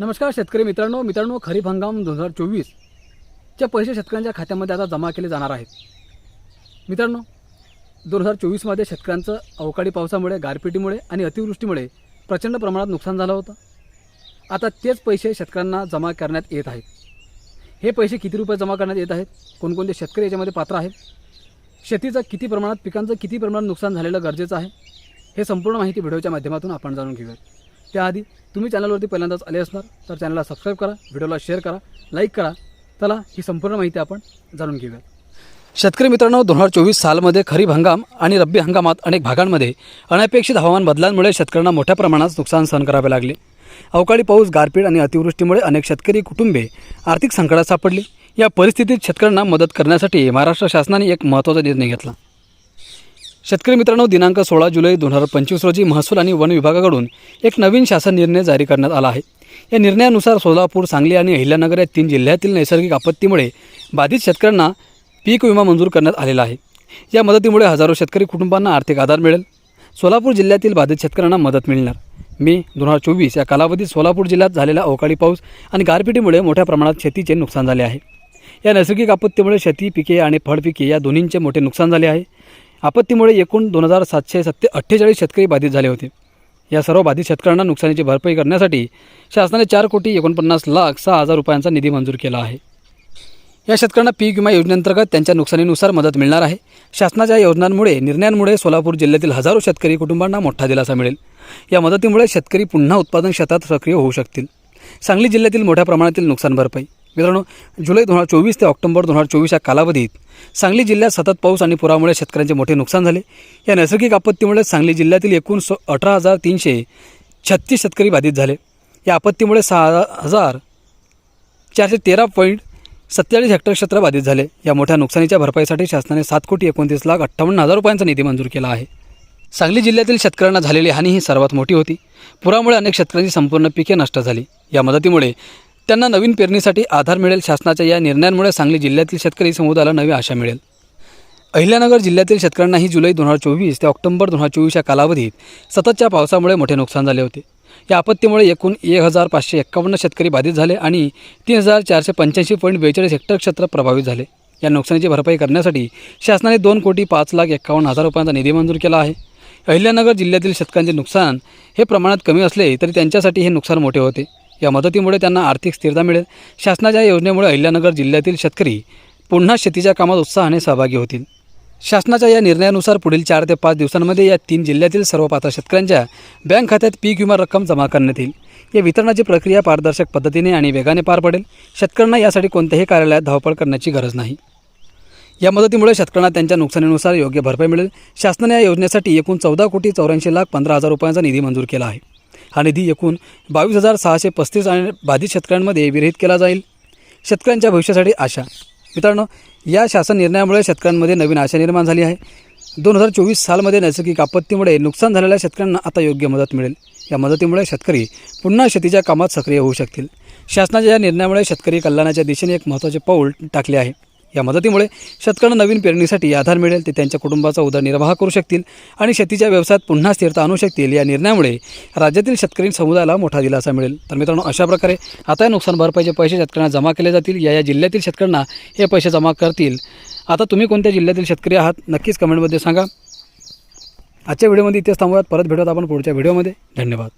नमस्कार शेतकरी मित्रांनो मित्रांनो खरीप हंगाम दोन हजार चोवीसच्या पैसे शेतकऱ्यांच्या खात्यामध्ये आता जमा केले जाणार आहेत. मित्रांनो दोन हजार चोवीसमध्ये शेतकऱ्यांचं अवकाळी पावसामुळे गारपिटीमुळे आणि अतिवृष्टीमुळे प्रचंड प्रमाणात नुकसान झालं होतं. आता तेच पैसे शेतकऱ्यांना जमा करण्यात येत आहेत. हे पैसे किती रुपये जमा करण्यात येत आहेत? कोणकोणते शेतकरी याच्यामध्ये पात्र आहेत? शेतीचं किती प्रमाणात पिकांचं किती प्रमाणात नुकसान झालेलं गरजेचं आहे? हे संपूर्ण माहिती व्हिडिओच्या माध्यमातून आपण जाणून घेऊयात. त्याआधी तुम्ही चॅनलवरती पहिल्यांदाच आले असणार तर चॅनलला सबस्क्राईब करा व्हिडिओला शेअर करा लाईक करा. चला ही संपूर्ण माहिती आपण जाणून घेऊया शेतकरी मित्रांनो दोन हजार चोवीस सालमध्ये खरीप हंगाम आणि रब्बी हंगामात अनेक भागांमध्ये अनपेक्षित हवामान बदलांमुळे शेतकऱ्यांना मोठ्या प्रमाणात नुकसान सहन करावे लागले. अवकाळी पाऊस गारपीट आणि अतिवृष्टीमुळे अनेक शेतकरी कुटुंबे आर्थिक संकटात सापडली. या परिस्थितीत शेतकऱ्यांना मदत करण्यासाठी महाराष्ट्र शासनाने एक महत्त्वाचा निर्णय घेतला. शेतकरी मित्रांनो दिनांक सोळा जुलै दोन हजार पंचवीस रोजी महसूल आणि वन विभागाकडून एक नवीन शासन निर्णय जारी करण्यात आला आहे. या निर्णयानुसार सोलापूर सांगली आणि अहिल्यानगर या तीन जिल्ह्यातील नैसर्गिक आपत्तीमुळे बाधित शेतकऱ्यांना पीक विमा मंजूर करण्यात आलेला आहे. या मदतीमुळे हजारो शेतकरी कुटुंबांना आर्थिक आधार मिळेल. सोलापूर जिल्ह्यातील बाधित शेतकऱ्यांना मदत मिळणार. मे दोन हजार चोवीस या कालावधीत सोलापूर जिल्ह्यात झालेला अवकाळी पाऊस आणि गारपिटीमुळे मोठ्या प्रमाणात शेतीचे नुकसान झाले आहे. या नैसर्गिक आपत्तीमुळे शेती पिके आणि फळपिके या दोन्हींचे मोठे नुकसान झाले आहे. आपत्तीमुळे एकूण दोन हजार सातशे सत्ते अठ्ठेचाळीस शेतकरी बाधित झाले होते. या सर्व बाधित शेतकऱ्यांना नुकसानीची भरपाई करण्यासाठी शासनाने चार कोटी एकोणपन्नास लाख सहा हजार रुपयांचा निधी मंजूर केला आहे. या शेतकऱ्यांना पीक विमा योजनेअंतर्गत त्यांच्या नुकसानीनुसार मदत मिळणार आहे. शासनाच्या योजनांमुळे निर्णयांमुळे सोलापूर जिल्ह्यातील हजारो शेतकरी कुटुंबांना मोठा दिलासा मिळेल. या मदतीमुळे शेतकरी पुन्हा उत्पादन क्षेत्रात सक्रिय होऊ शकतील. सांगली जिल्ह्यातील मोठ्या प्रमाणातील नुकसान भरपाई मित्रांनो जुलै दोन हजार चोवीस ते ऑक्टोबर दोन हजार चोवीस या कालावधीत सांगली जिल्ह्यात सतत पाऊस आणि पुरामुळे शेतकऱ्यांचे मोठे नुकसान झाले. या नैसर्गिक आपत्तीमुळे सांगली जिल्ह्यातील एकूण सो अठरा हजार तीनशे छत्तीस शेतकरी बाधित झाले. या आपत्तीमुळे सहा हजार चारशे तेरा पॉईंट सत्तेचाळीस हेक्टर क्षेत्र बाधित झाले. या मोठ्या नुकसानीच्या भरपाईसाठी शासनाने सात कोटी एकोणतीस लाख अठ्ठावन्न हजार रुपयांचा निधी मंजूर केला आहे. सांगली जिल्ह्यातील शेतकऱ्यांना झालेली हानी ही सर्वात मोठी होती. पुरामुळे अनेक शेतकऱ्यांची संपूर्ण पिके नष्ट झाली. या मदतीमुळे त्यांना नवीन पेरणीसाठी आधार मिळेल. शासनाच्या या निर्णयांमुळे सांगली जिल्ह्यातील शेतकरी समुदायाला नवी आशा मिळेल. अहिल्यानगर जिल्ह्यातील शेतकऱ्यांनाही जुलै दोन हजार चोवीस ते ऑक्टोबर दोन हजार चोवीस या कालावधीत सततच्या पावसामुळे मोठे नुकसान झाले होते. या आपत्तीमुळे एकूण एक हजार पाचशे एक्कावन्न शेतकरी बाधित झाले आणि तीन हजार चारशे पंच्याऐंशी पॉईंट बेचाळीस हेक्टर क्षेत्र प्रभावित झाले. या नुकसानीची भरपाई करण्यासाठी शासनाने दोन कोटी पाच लाख एक्कावन्न हजार रुपयांचा निधी मंजूर केला आहे. अहिल्यानगर जिल्ह्यातील शेतकऱ्यांचे नुकसान हे प्रमाणात कमी असले तरी त्यांच्यासाठी हे नुकसान मोठे होते. या मदतीमुळे त्यांना आर्थिक स्थिरता मिळेल. शासनाच्या योजनेमुळे अहिल्यानगर जिल्ह्यातील शेतकरी पुन्हा शेतीच्या कामात उत्साहाने सहभागी होतील. शासनाच्या या निर्णयानुसार पुढील चार ते पाच दिवसांमध्ये या तीन जिल्ह्यातील सर्व पात्र शेतकऱ्यांच्या बँक खात्यात पीक विमा रक्कम जमा करण्यात येईल. या वितरणाची प्रक्रिया पारदर्शक पद्धतीने आणि वेगाने पार पडेल. शेतकऱ्यांना यासाठी कोणत्याही कार्यालयात धावपळ करण्याची गरज नाही. या मदतीमुळे शेतकऱ्यांना त्यांच्या नुकसानीनुसार योग्य भरपाई मिळेल. शासनाने या योजनेसाठी एकूण चौदा कोटी चौऱ्याऐंशी लाख पंधरा हजार रुपयांचा निधी मंजूर केला आहे. हा निधी एकूण बावीस हजार सहाशे पस्तीस आणि बाधित शेतकऱ्यांमध्ये विरहित केला जाईल. शेतकऱ्यांच्या भविष्यासाठी आशा. मित्रांनो या शासन निर्णयामुळे शेतकऱ्यांमध्ये नवीन आशा निर्माण झाली आहे. दोन हजार चोवीस सालमध्ये नैसर्गिक आपत्तीमुळे नुकसान झालेल्या शेतकऱ्यांना आता योग्य मदत मिळेल. या मदतीमुळे शेतकरी पुन्हा शेतीच्या कामात सक्रिय होऊ शकतील. शासनाच्या या निर्णयामुळे शेतकरी कल्याणाच्या दिशेने एक महत्त्वाचे पाऊल टाकले आहे. या मदतीमुळे शेतकऱ्यांना नवीन पेरणीसाठी आधार मिळेल ते त्यांच्या कुटुंबाचा उदरनिर्वाह करू शकतील आणि शेतीच्या व्यवसायात पुन्हा स्थिरता आणू शकतील. या निर्णयामुळे राज्यातील शेतकरी समुदायाला मोठा दिलासा मिळेल. तर मित्रांनो अशा प्रकारे आता या नुकसान भरपाईचे पैसे शेतकऱ्यांना जमा केले जातील. या या जिल्ह्यातील शेतकऱ्यांना हे पैसे जमा करतील. आता तुम्ही कोणत्या जिल्ह्यातील शेतकरी आहात नक्कीच कमेंटमध्ये सांगा. आजच्या व्हिडिओमध्ये इथेच थांबूयात. परत भेटूयात आपण पुढच्या व्हिडिओमध्ये. धन्यवाद.